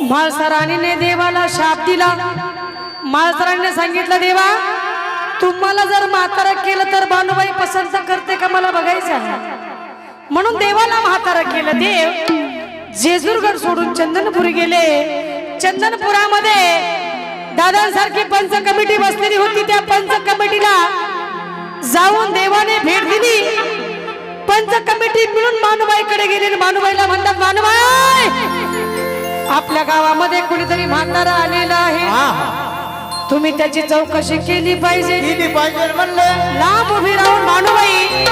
माळसराणीने देवाला शाप दिला. माळसराणीने सांगितलं देवा तुम्हाला जर म्हातारा केलं तर बानुबाई पसंत करते का मला बघायचं आहे? म्हणून देवाला म्हातारा केलं. देव जेजूरगड सोडून चंदनपुरी गेले. चंदनपुरामध्ये दादांसारखी पंच कमिटी बसलेली होती. त्या पंच कमिटीला जाऊन देवाने भेट दिली. पंच कमिटी मिळून मानुबाईकडे गेली आणि मानुबाईला म्हणतात मानुबाई आपल्या गावामध्ये कुणीतरी म्हातारा आलेला आहे. तुम्ही त्याची चौकशी केली पाहिजे. केली पाहिजे म्हणलं. लांब उभी राहून भानुबाई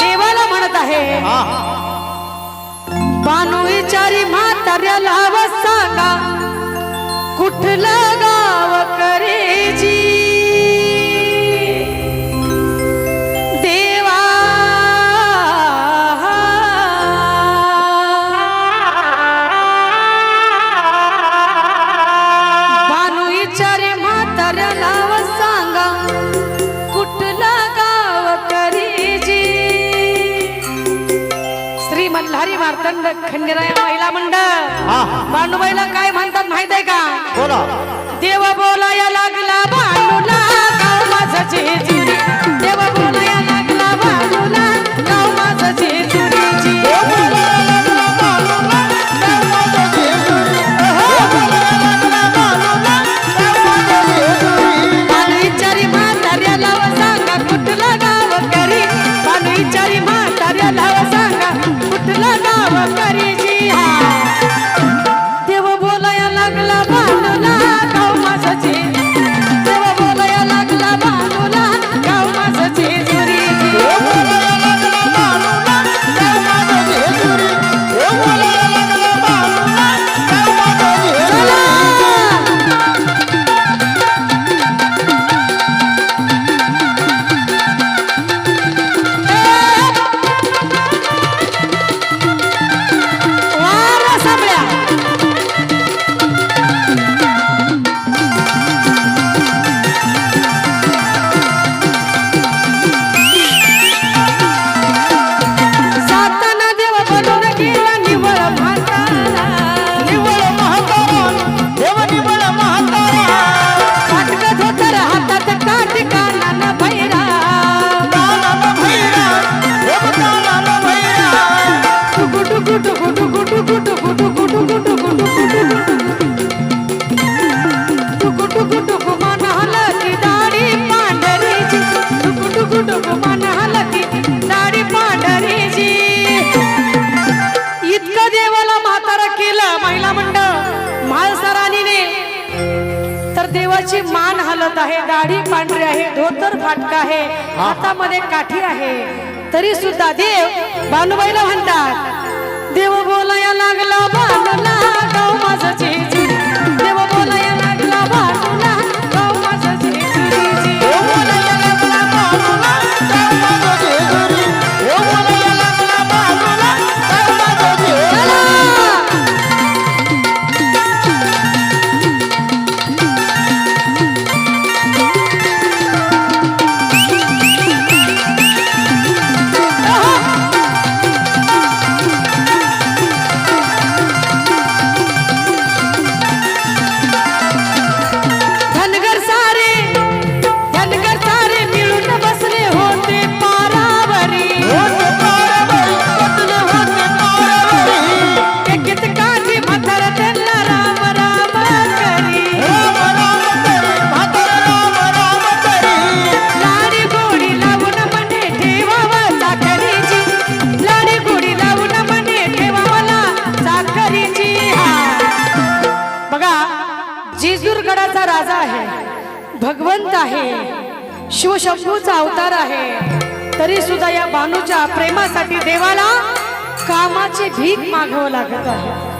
देवाला म्हणत आहे. बानू विचारी म्हाताऱ्याला सांगा कुठलं गाव करेची? खंडेराय महिला मंडळ. बानुबाईला काय म्हणतात माहीत आहे का? बोला. देव बोलाया लागला पंढरीची हा देवाची मान हलत आहे दाढी पांढरी आहे धोतर फाटका आहे हातामध्ये काठी आहे. तरी सुद्धा देव बानुबाईला म्हणतात देव बोलाया लागला भगवंत आहे. शिवशंभूचा अवतार आहे. तरी सुद्धा या बानूच्या प्रेमासाठी देवाला कामाची भीक मागावं लागत आहे.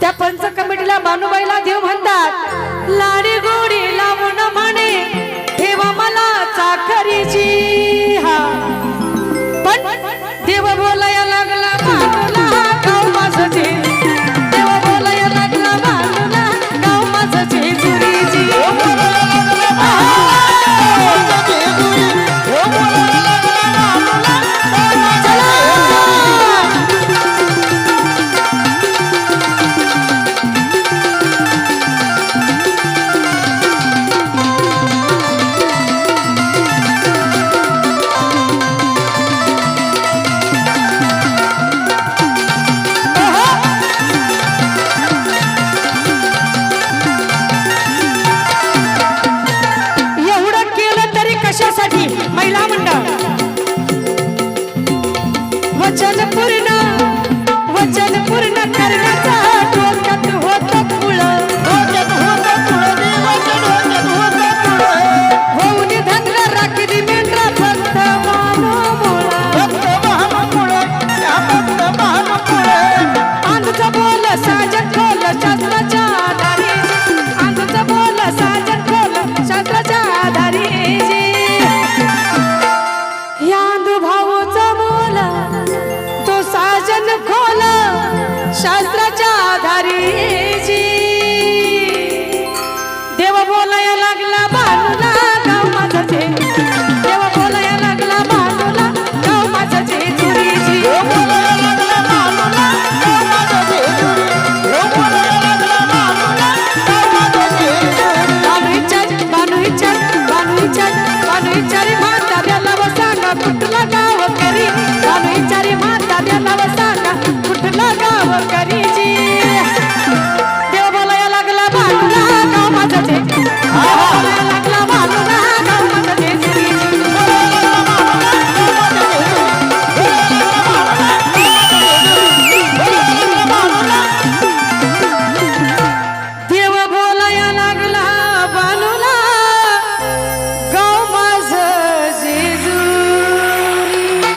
त्या पंच कमिटीला बानूबाईला देव म्हणतात. वचन पूर्ण वचन पूर्ण करण्याचा